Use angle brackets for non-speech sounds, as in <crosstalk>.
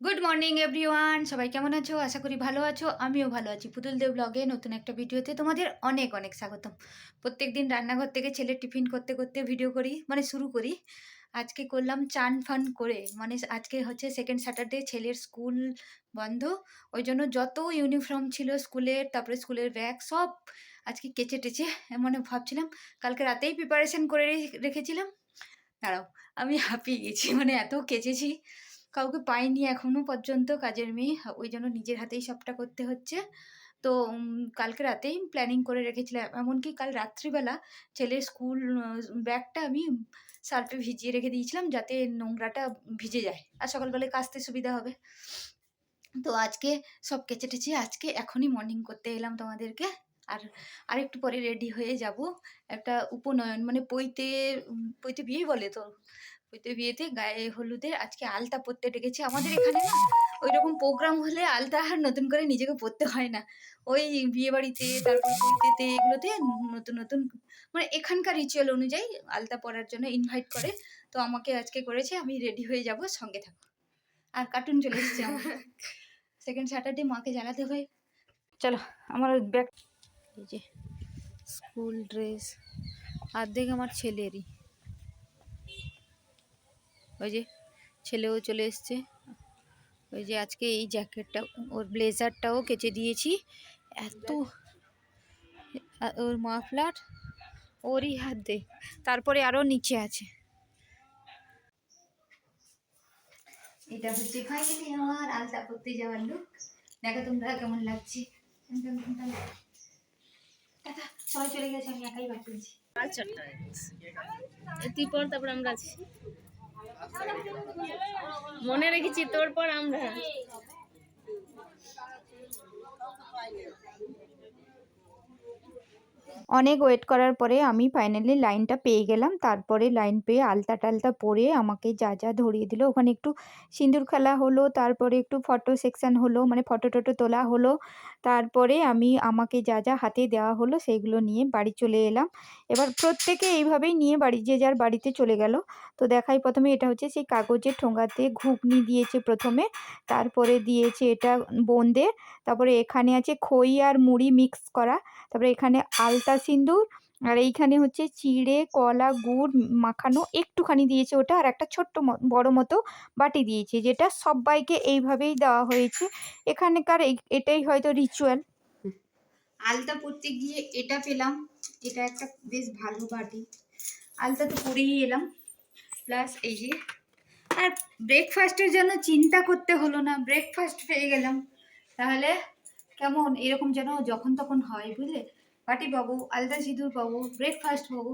Good morning everyone সবাই কেমন আছো? আশা করি ভালো আছো। আমিও ভালো আছি। পুতুল দেব ব্লগে নতুন একটা ভিডিওতে তোমাদের অনেক অনেক স্বাগতম। প্রত্যেক দিন রান্নাঘর থেকে ছেলের টিফিন করতে করতে ভিডিও করি মানে শুরু করি। আজকে করলাম চান ফান করে। মানে আজকে হচ্ছে সেকেন্ড স্যাটারডে ছেলের স্কুল বন্ধ। ওই জন্য যত ইউনিফর্ম ছিল স্কুলের, তারপরে স্কুলের ব্যাগ সব আজকে কেচে টেচে মানে ভাবছিলাম, কালকে রাতেই প্রিপারেশন করে রেখেছিলাম। দাঁড়াও, আমি হাঁপিয়ে গেছি মানে এত কেচেছি। কাউকে পাইনি এখনও পর্যন্ত কাজের মেয়ে। ওই জন্য নিজের হাতেই সবটা করতে হচ্ছে। তো কালকে রাতেই প্ল্যানিং করে রেখেছিলাম। এমনকি কাল রাত্রিবেলা ছেলের স্কুল ব্যাগটা আমি সার্ফে ভিজিয়ে রেখে দিয়েছিলাম যাতে নোংরাটা ভিজে যায়। আর সকালবেলায় কাচতে সুবিধা হবে। তো আজকে সব কেচে টেচে আজকে এখনই মর্নিং করতে এলাম তোমাদেরকে। আর আরেকটু পরে রেডি হয়ে যাব। একটা উপনয়ন মানে পৈতে পৈতে বিয়ে বলে তো। পৈতে বিয়েতে গায়ে হলুদের আজকে আলতা পরতে ডেকেছে। আমাদের এখানে না ওই রকম প্রোগ্রাম হলে আলতা আর নতুন করে নিজেকে পরতে হয় না। ওই বিয়ে বাড়িতে তারপর পৈতেতে এগুলোতে নতুন নতুন মানে এখানকার রিচুয়াল অনুযায়ী আলতা পরার জন্য ইনভাইট করে। তো আমাকে আজকে করেছে আমি রেডি হয়ে যাব সঙ্গে থাকো। আর কার্টুন চলে এসেছে আমার। <laughs> সেকেন্ড স্যাটারডে মাকে জানাতে হয়। চলো আমার ব্যাগ এই যে স্কুল ড্রেস আর অর্ধেক আমার ছেলেরই। ওই যে ছেলেও চলে এসছে। ওই যে আজকে এই জ্যাকেটটা ওর ব্লেজারটাও কেচে দিয়েছি। এত ওর মাফলার ওরই হাত। দে তারপরে আরও নিচে আছে। এটা হচ্ছে ফাইনালি আমার আলতা করতে যাওয়ার লুক দেখো তোমরা কেমন লাগছে। সবাই চলে গেছে আমি একাই বাকি আছি আচ্ছা তুই পর তারপর আমরা আছি। মনে রেখেছি, তোর পর আমরা। অনেক ওয়েট করার পরে আমি ফাইনালি লাইনটা পেয়ে গেলাম। তারপরে লাইন পেয়ে আলতা টালতা পরে আমাকে যা যা ধরিয়ে দিল। ওখানে একটু সিঁদুর খেলা হলো, তারপরে একটু ফটো সেকশন হলো মানে ফটো টটো তোলা হলো। তারপরে আমি আমাকে যা যা হাতে দেওয়া হলো সেইগুলো নিয়ে বাড়ি চলে এলাম। এবার প্রত্যেকে এইভাবেই নিয়ে বাড়ি, যে যার বাড়িতে চলে গেল। তো দেখাই প্রথমে এটা হচ্ছে সেই কাগজের ঠোঙাতে ঘুগনি দিয়েছে প্রথমে, তারপরে দিয়েছে এটা বোঁদে তারপরে এখানে আছে খই আর মুড়ি মিক্স করা, তারপরে এখানে আলতা সিন্দুর আর এইখানে হচ্ছে চিড়ে, কলা, গুড়, মাখানো একটুখানি দিয়েছে ওটা, আর একটা ছোট্ট বড় মতো বাটি দিয়েছে, যেটা সবাইকে এইভাবেই দেওয়া হয়েছে। এখানকার এটাই হয়তো রিচুয়াল আলতা পরতে গিয়ে এটা পেলাম, এটা একটা বেশ ভালো বাটি। আলতা তো পরেই এলাম প্লাস এই যে, আর ব্রেকফাস্টের জন্য চিন্তা করতে হলো না ব্রেকফাস্ট পেয়ে গেলাম। তাহলে কেমন, এরকম যেন যখন তখন হয়, বুঝলে? বাটি পাবো, আলতা সিঁদুর পাবো ব্রেকফাস্ট পাবো।